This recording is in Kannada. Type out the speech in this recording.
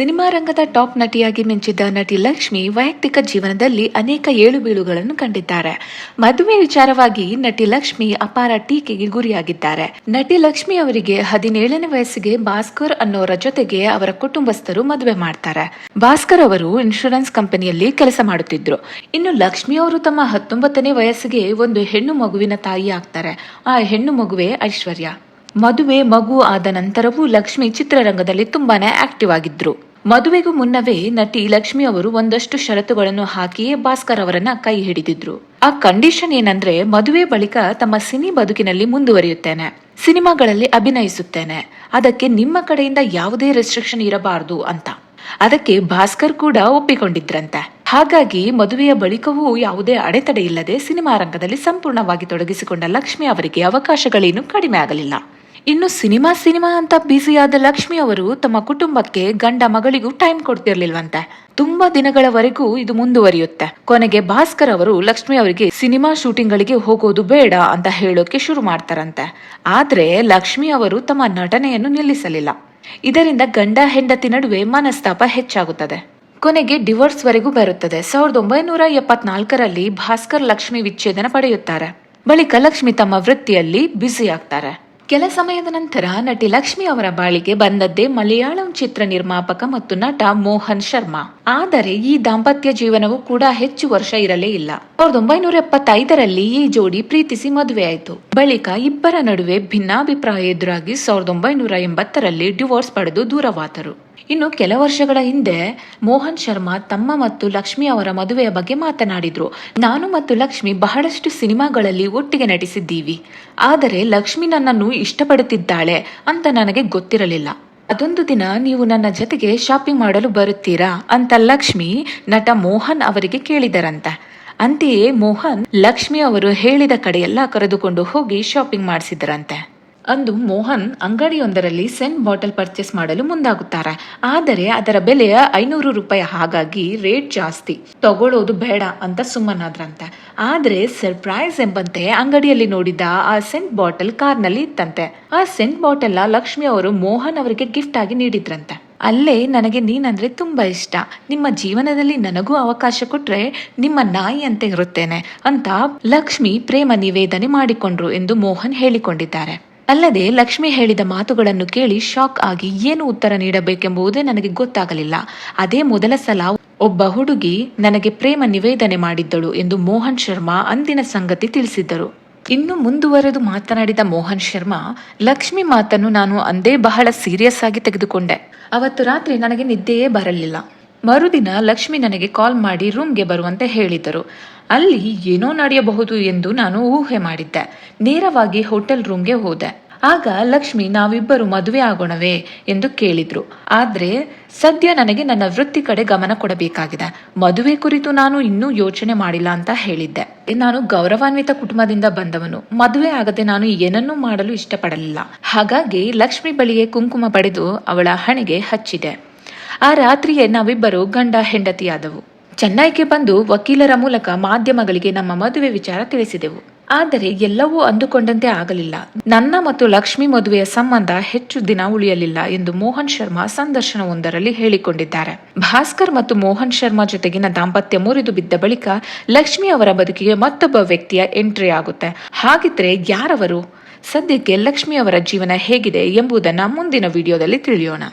ಸಿನಿಮಾ ರಂಗದ ಟಾಪ್ ನಟಿಯಾಗಿ ಮಿಂಚಿದ್ದ ನಟಿ ಲಕ್ಷ್ಮಿ ವೈಯಕ್ತಿಕ ಜೀವನದಲ್ಲಿ ಅನೇಕ ಏಳು ಬೀಳುಗಳನ್ನು ಕಂಡಿದ್ದಾರೆ. ಮದುವೆ ವಿಚಾರವಾಗಿ ನಟಿ ಲಕ್ಷ್ಮಿ ಅಪಾರ ಟೀಕೆಗೆ ಗುರಿಯಾಗಿದ್ದಾರೆ. ನಟಿ ಲಕ್ಷ್ಮಿ ಅವರಿಗೆ ಹದಿನೇಳನೇ ವಯಸ್ಸಿಗೆ ಭಾಸ್ಕರ್ ಅನ್ನೋರ ಜೊತೆಗೆ ಅವರ ಕುಟುಂಬಸ್ಥರು ಮದುವೆ ಮಾಡ್ತಾರೆ. ಭಾಸ್ಕರ್ ಅವರು ಇನ್ಶೂರೆನ್ಸ್ ಕಂಪನಿಯಲ್ಲಿ ಕೆಲಸ ಮಾಡುತ್ತಿದ್ರು. ಇನ್ನು ಲಕ್ಷ್ಮಿ ಅವರು ತಮ್ಮ ಹತ್ತೊಂಬತ್ತನೇ ವಯಸ್ಸಿಗೆ ಒಂದು ಹೆಣ್ಣು ಮಗುವಿನ ತಾಯಿ ಆಗ್ತಾರೆ ಆ ಹೆಣ್ಣು ಮಗುವೆ ಐಶ್ವರ್ಯ. ಮದುವೆ ಮಗು ಆದ ನಂತರವೂ ಲಕ್ಷ್ಮಿ ಚಿತ್ರರಂಗದಲ್ಲಿ ತುಂಬಾನೇ ಆಕ್ಟಿವ್ ಆಗಿದ್ರು. ಮದುವೆಗೂ ಮುನ್ನವೇ ನಟಿ ಲಕ್ಷ್ಮಿ ಅವರು ಒಂದಷ್ಟು ಷರತ್ತುಗಳನ್ನು ಹಾಕಿಯೇ ಭಾಸ್ಕರ್ ಅವರನ್ನ ಕೈ ಹಿಡಿದಿದ್ರು. ಆ ಕಂಡೀಷನ್ ಏನಂದ್ರೆ ಮದುವೆ ಬಳಿಕ ತಮ್ಮ ಸಿನಿ ಬದುಕಿನಲ್ಲಿ ಮುಂದುವರಿಯುತ್ತೇನೆ, ಸಿನಿಮಾಗಳಲ್ಲಿ ಅಭಿನಯಿಸುತ್ತೇನೆ, ಅದಕ್ಕೆ ನಿಮ್ಮ ಕಡೆಯಿಂದ ಯಾವುದೇ ರೆಸ್ಟ್ರಿಕ್ಷನ್ ಇರಬಾರದು ಅಂತ. ಅದಕ್ಕೆ ಭಾಸ್ಕರ್ ಕೂಡ ಒಪ್ಪಿಕೊಂಡಿದ್ರಂತೆ. ಹಾಗಾಗಿ ಮದುವೆಯ ಬಳಿಕವೂ ಯಾವುದೇ ಅಡೆತಡೆ ಇಲ್ಲದೆ ಸಿನಿಮಾ ರಂಗದಲ್ಲಿ ಸಂಪೂರ್ಣವಾಗಿ ತೊಡಗಿಸಿಕೊಂಡ ಲಕ್ಷ್ಮಿ ಅವರಿಗೆ ಅವಕಾಶಗಳೇನು ಕಡಿಮೆ ಆಗಲಿಲ್ಲ. ಇನ್ನು ಸಿನಿಮಾ ಸಿನಿಮಾ ಅಂತ ಬ್ಯುಸಿಯಾದ ಲಕ್ಷ್ಮಿ ಅವರು ತಮ್ಮ ಕುಟುಂಬಕ್ಕೆ ಗಂಡ ಮಗಳಿಗೂ ಟೈಮ್ ಕೊಡ್ತಿರ್ಲಿಲ್ವಂತೆ. ತುಂಬಾ ದಿನಗಳವರೆಗೂ ಇದು ಮುಂದುವರಿಯುತ್ತೆ. ಕೊನೆಗೆ ಭಾಸ್ಕರ್ ಅವರು ಲಕ್ಷ್ಮಿ ಅವರಿಗೆ ಸಿನಿಮಾ ಶೂಟಿಂಗ್ಗಳಿಗೆ ಹೋಗೋದು ಬೇಡ ಅಂತ ಹೇಳೋಕೆ ಶುರು ಮಾಡ್ತಾರಂತೆ. ಆದ್ರೆ ಲಕ್ಷ್ಮಿ ಅವರು ತಮ್ಮ ನಟನೆಯನ್ನು ನಿಲ್ಲಿಸಲಿಲ್ಲ. ಇದರಿಂದ ಗಂಡ ಹೆಂಡತಿ ನಡುವೆ ಮನಸ್ತಾಪ ಹೆಚ್ಚಾಗುತ್ತದೆ. ಕೊನೆಗೆ ಡಿವೋರ್ಸ್ ವರೆಗೂ ಬರುತ್ತದೆ. ಸಾವಿರದ ಒಂಬೈನೂರ ಎಪ್ಪತ್ನಾಲ್ಕರಲ್ಲಿ ಭಾಸ್ಕರ್ ಲಕ್ಷ್ಮಿ ವಿಚ್ಛೇದನ ಪಡೆಯುತ್ತಾರೆ. ಬಳಿಕ ಲಕ್ಷ್ಮಿ ತಮ್ಮ ವೃತ್ತಿಯಲ್ಲಿ ಬ್ಯುಸಿ ಆಗ್ತಾರೆ. ಕೆಲ ಸಮಯದ ನಂತರ ನಟಿ ಲಕ್ಷ್ಮಿ ಅವರ ಬಾಳಿಗೆ ಬಂದದ್ದೇ ಮಲಯಾಳಂ ಚಿತ್ರ ನಿರ್ಮಾಪಕ ಮತ್ತು ನಟ ಮೋಹನ್ ಶರ್ಮಾ. ಆದರೆ ಈ ದಾಂಪತ್ಯ ಜೀವನವು ಕೂಡ ಹೆಚ್ಚು ವರ್ಷ ಇರಲೇ ಇಲ್ಲ. ಸಾವಿರದ ಒಂಬೈನೂರ ಎಪ್ಪತ್ತೈದರಲ್ಲಿ ಈ ಜೋಡಿ ಪ್ರೀತಿಸಿ ಮದುವೆಯಾಯಿತು. ಬಳಿಕ ಇಬ್ಬರ ನಡುವೆ ಭಿನ್ನಾಭಿಪ್ರಾಯ ಎದುರಾಗಿ ಸಾವಿರದ ಒಂಬೈನೂರ ಎಂಬತ್ತರಲ್ಲಿ ಡಿವೋರ್ಸ್ ಪಡೆದು ದೂರವಾದರು. ಇನ್ನು ಕೆಲ ವರ್ಷಗಳ ಹಿಂದೆ ಮೋಹನ್ ಶರ್ಮಾ ತಮ್ಮ ಮತ್ತು ಲಕ್ಷ್ಮಿ ಅವರ ಮದುವೆಯ ಬಗ್ಗೆ ಮಾತನಾಡಿದ್ರು. ನಾನು ಮತ್ತು ಲಕ್ಷ್ಮಿ ಬಹಳಷ್ಟು ಸಿನಿಮಾಗಳಲ್ಲಿ ಒಟ್ಟಿಗೆ ನಟಿಸಿದ್ದೀವಿ. ಆದರೆ ಲಕ್ಷ್ಮಿ ನನ್ನನ್ನು ಇಷ್ಟಪಡುತ್ತಿದ್ದಾಳೆ ಅಂತ ನನಗೆ ಗೊತ್ತಿರಲಿಲ್ಲ. ಅದೊಂದು ದಿನ ನೀವು ನನ್ನ ಜೊತೆಗೆ ಶಾಪಿಂಗ್ ಮಾಡಲು ಬರುತ್ತೀರಾ ಅಂತ ಲಕ್ಷ್ಮಿ ನಟ ಮೋಹನ್ ಅವರಿಗೆ ಕೇಳಿದರಂತೆ. ಅಂತೆಯೇ ಮೋಹನ್ ಲಕ್ಷ್ಮಿ ಅವರು ಹೇಳಿದ ಕಡೆಯೆಲ್ಲ ಕರೆದುಕೊಂಡು ಹೋಗಿ ಶಾಪಿಂಗ್ ಮಾಡಿಸಿದರಂತೆ ಅಂದು ಮೋಹನ್ ಅಂಗಡಿಯೊಂದರಲ್ಲಿ ಸೆನ್ ಬಾಟಲ್ ಪರ್ಚೇಸ್ ಮಾಡಲು ಮುಂದಾಗುತ್ತಾರೆ. ಆದರೆ ಅದರ ಬೆಲೆ ಐನೂರು ರೂಪಾಯಿ ಹಾಗಾಗಿ ರೇಟ್ ಜಾಸ್ತಿ. ತಗೊಳ್ಳೋದು ಬೇಡ ಅಂತ ಸುಮ್ಮನಾದ್ರಂತೆ. ಆದರೆ ಸರ್ಪ್ರೈಸ್ ಎಂಬಂತೆ ಅಂಗಡಿಯಲ್ಲಿ ನೋಡಿದ ಆ ಸೆಂಟ್ ಬಾಟಲ್ ಕಾರ್ನಲ್ಲಿ ಇತ್ತಂತೆ. ಆ ಸೆಂಟ್ ಬಾಟಲ್ ಲಕ್ಷ್ಮಿ ಅವರು ಮೋಹನ್ ಅವರಿಗೆ ಗಿಫ್ಟ್ ಆಗಿ ನೀಡಿದ್ರಂತೆ. ಅಲ್ಲೇ ನನಗೆ ನೀನಂದರೆ ತುಂಬ ಇಷ್ಟ. ನಿಮ್ಮ ಜೀವನದಲ್ಲಿ ನನಗೂ ಅವಕಾಶ ಕೊಟ್ಟರೆ ನಿಮ್ಮ ನಾಯಿ ಅಂತ ಇರುತ್ತೇನೆ ಅಂತ ಲಕ್ಷ್ಮಿ ಪ್ರೇಮ ನಿವೇದನೆ ಮಾಡಿಕೊಂಡ್ರು ಎಂದು ಮೋಹನ್ ಹೇಳಿಕೊಂಡಿದ್ದಾರೆ. ಅಲ್ಲದೆ ಲಕ್ಷ್ಮಿ ಹೇಳಿದ ಮಾತುಗಳನ್ನು ಕೇಳಿ ಶಾಕ್ ಆಗಿ ಏನು ಉತ್ತರ ನೀಡಬೇಕೆಂಬುದೇ ನನಗೆ ಗೊತ್ತಾಗಲಿಲ್ಲ. ಅದೇ ಮೊದಲ ಸಲ ಒಬ್ಬ ಹುಡುಗಿ ನನಗೆ ಪ್ರೇಮ ನಿವೇದನೆ ಮಾಡಿದ್ದಳು ಎಂದು ಮೋಹನ್ ಶರ್ಮಾ ಅಂದಿನ ಸಂಗತಿ ತಿಳಿಸಿದ್ದರು. ಇನ್ನು ಮುಂದುವರೆದು ಮಾತನಾಡಿದ ಮೋಹನ್ ಶರ್ಮಾ, ಲಕ್ಷ್ಮಿ ಮಾತನ್ನು ನಾನು ಅಂದೇ ಬಹಳ ಸೀರಿಯಸ್ ಆಗಿ ತೆಗೆದುಕೊಂಡೆ. ಅವತ್ತು ರಾತ್ರಿ ನನಗೆ ನಿದ್ದೆಯೇ ಬರಲಿಲ್ಲ. ಮರುದಿನ ಲಕ್ಷ್ಮಿ ನನಗೆ ಕಾಲ್ ಮಾಡಿ ರೂಮ್ಗೆ ಬರುವಂತೆ ಹೇಳಿದರು. ಅಲ್ಲಿ ಏನೋ ನಡೆಯಬಹುದು ಎಂದು ನಾನು ಊಹೆ ಮಾಡಿದ್ದೆ. ನೇರವಾಗಿ ಹೋಟೆಲ್ ರೂಮ್ಗೆ ಹೋದೆ. ಆಗ ಲಕ್ಷ್ಮಿ, ನಾವಿಬ್ಬರು ಮದುವೆ ಆಗೋಣವೇ ಎಂದು ಕೇಳಿದ್ರು. ಆದ್ರೆ ಸದ್ಯ ನನಗೆ ನನ್ನ ವೃತ್ತಿ ಕಡೆ ಗಮನ ಕೊಡಬೇಕಾಗಿದೆ. ಮದುವೆ ಕುರಿತು ನಾನು ಇನ್ನೂ ಯೋಚನೆ ಮಾಡಿಲ್ಲ ಅಂತ ಹೇಳಿದ್ದೆ. ನಾನು ಗೌರವಾನ್ವಿತ ಕುಟುಂಬದಿಂದ ಬಂದವನು. ಮದುವೆ ಆಗದೆ ನಾನು ಏನನ್ನೂ ಮಾಡಲು ಇಷ್ಟಪಡಲಿಲ್ಲ. ಹಾಗಾಗಿ ಲಕ್ಷ್ಮಿ ಬಳಿಯೇ ಕುಂಕುಮ ಪಡೆದು ಅವಳ ಹಣೆಗೆ ಹಚ್ಚಿದೆ. ಆ ರಾತ್ರಿಯೇ ನಾವಿಬ್ಬರು ಗಂಡ ಹೆಂಡತಿಯಾದವು. ಚೆನ್ನೈಗೆ ಬಂದು ವಕೀಲರ ಮೂಲಕ ಮಾಧ್ಯಮಗಳಿಗೆ ನಮ್ಮ ಮದುವೆ ವಿಚಾರ ತಿಳಿಸಿದೆವು. ಆದರೆ ಎಲ್ಲವೂ ಅಂದುಕೊಂಡಂತೆ ಆಗಲಿಲ್ಲ. ನನ್ನ ಮತ್ತು ಲಕ್ಷ್ಮಿ ಮದುವೆಯ ಸಂಬಂಧ ಹೆಚ್ಚು ದಿನ ಉಳಿಯಲಿಲ್ಲ ಎಂದು ಮೋಹನ್ ಶರ್ಮಾ ಸಂದರ್ಶನವೊಂದರಲ್ಲಿ ಹೇಳಿಕೊಂಡಿದ್ದಾರೆ. ಭಾಸ್ಕರ್ ಮತ್ತು ಮೋಹನ್ ಶರ್ಮಾ ಜೊತೆಗಿನ ದಾಂಪತ್ಯ ಮುರಿದು ಬಿದ್ದ ಬಳಿಕ ಲಕ್ಷ್ಮಿ ಅವರ ಬದುಕಿಗೆ ಮತ್ತೊಬ್ಬ ವ್ಯಕ್ತಿಯ ಎಂಟ್ರಿ ಆಗುತ್ತೆ. ಹಾಗಿದ್ರೆ ಯಾರವರು? ಸದ್ಯಕ್ಕೆ ಲಕ್ಷ್ಮಿ ಅವರ ಜೀವನ ಹೇಗಿದೆ ಎಂಬುದನ್ನು ಮುಂದಿನ ವಿಡಿಯೋದಲ್ಲಿ ತಿಳಿಯೋಣ.